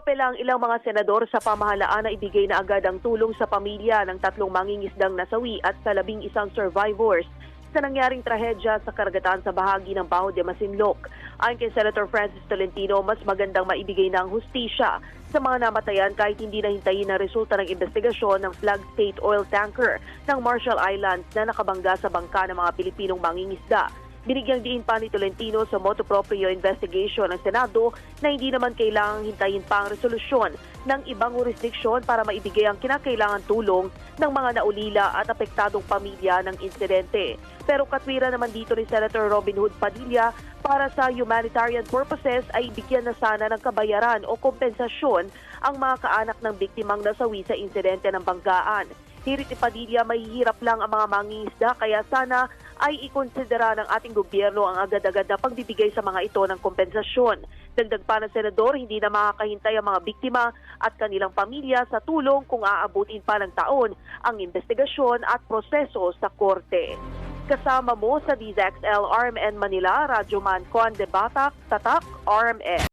Umapela ang ilang mga senador sa pamahalaan na ibigay na agad ang tulong sa pamilya ng tatlong mangingisdang nasawi at sa labing isang survivors sa nangyaring trahedya sa karagatan sa bahagi ng Baho de Masinloc. Ayon kay Senator Francis Tolentino, mas magandang maibigay ng hustisya sa mga namatayan kahit hindi nahintayin ang resulta ng investigasyon ng Flag State oil tanker ng Marshall Islands na nakabangga sa bangka ng mga Pilipinong mangingisda. Binigyang diin pa ni Tolentino sa motu proprio investigation ng Senado na hindi naman kailangang hintayin pa ang resolusyon ng ibang jurisdiksyon para maibigay ang kinakailangan tulong ng mga naulila at apektadong pamilya ng insidente. Pero katwira naman dito ni Senator Robin Hood Padilla para sa humanitarian purposes ay bigyan na sana ng kabayaran o kompensasyon ang mga kaanak ng biktimang nasawi sa insidente ng banggaan. Hirit ni Padilla, mahihirap lang ang mga mangingisda kaya sana ay ikonsidera ng ating gobyerno ang agad-agad na pagbibigay sa mga ito ng kompensasyon. Dagdag pa ng senador, hindi na makakahintay ang mga biktima at kanilang pamilya sa tulong kung aabutin pa ng taon ang investigasyon at proseso sa korte. Kasama mo sa DZXL RMN Manila, Radyo Man Juan de Tatak, RMN.